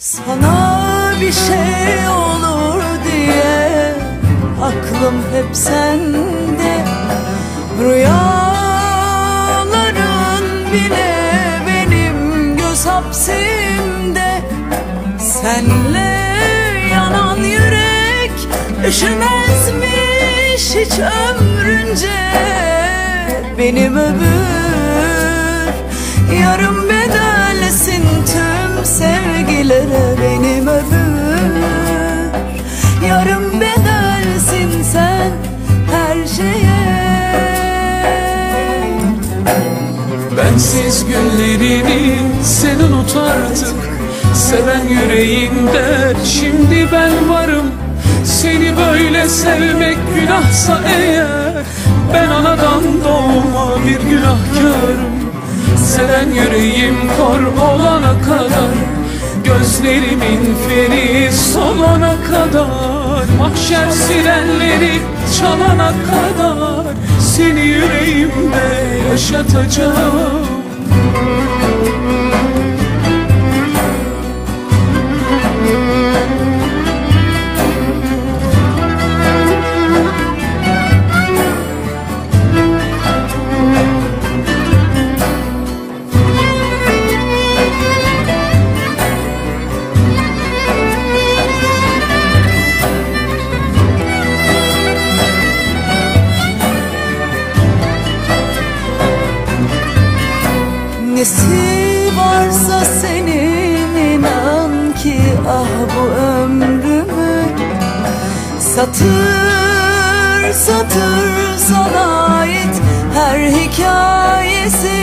Sana bir şey olur diye Aklım hep sende. Rüyaların bile benim göz hapsimde. Senle yanan yürek Üşümezmiş hiç ömrünce. Benim ömür yarım bedelsin tüm Bensiz günlerini sen unut artık. Seven yüreğinde şimdi ben varım. Seni böyle sevmek günahsa eğer Ben anadan doğma bir günahkarım. Seven yüreğim kor olana kadar Gözlerimin feri solana kadar Mahşer sirenleri çalana kadar Seni yüreğimde yaşatacağım Nesi varsa senin inan ki ah bu ömrümü Satır satır sana ait her hikayesi.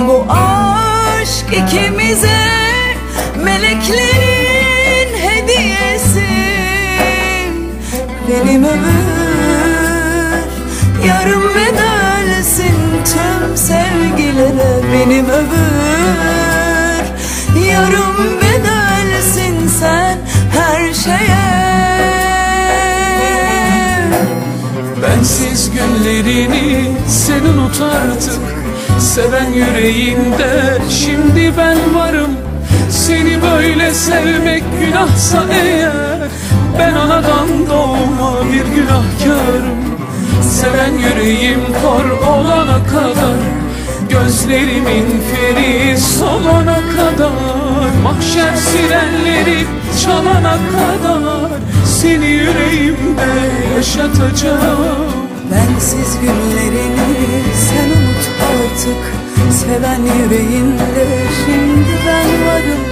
Bu aşk ikimize meleklerin hediyesi. Benim ömür yarım sevgilere Benim ömür. Yarım bedelsin sen her şeye. Bensiz günlerini sen unut artık. Seven yüreğinde şimdi ben varım. Seni böyle sevmek günahsa eğer Ben anadan doğma bir günahkarım. Seven yüreğim kor olana kadar Gözlerimin feri solana kadar Mahşer sirenleri çalana kadar Seni yüreğimde yaşatacağım. Bensiz günlerini sen unut artık Seven yüreğinde şimdi ben varım.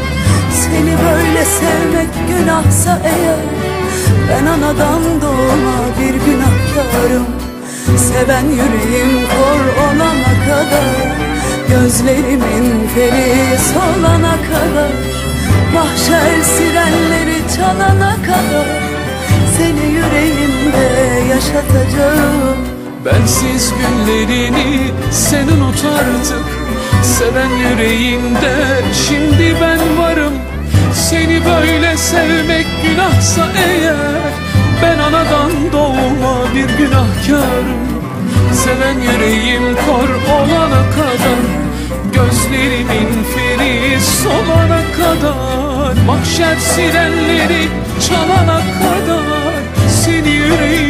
Seni böyle sevmek günahsa eğer Ben anadan doğma bir günahkarım. Seven yüreğim kor olana kadar Gözlerimin feri solana kadar Mahşer sirenleri çalana kadar Seni yüreğimde yaşatacağım. Bensiz günlerini sen unut artık Seven yüreğimde şimdi ben varım. Seni böyle sevmek günahsa eğer Ben anadan doğma bir günahkarım kadar Mahşer sirenleri çalana kadar Seni yaşatacağım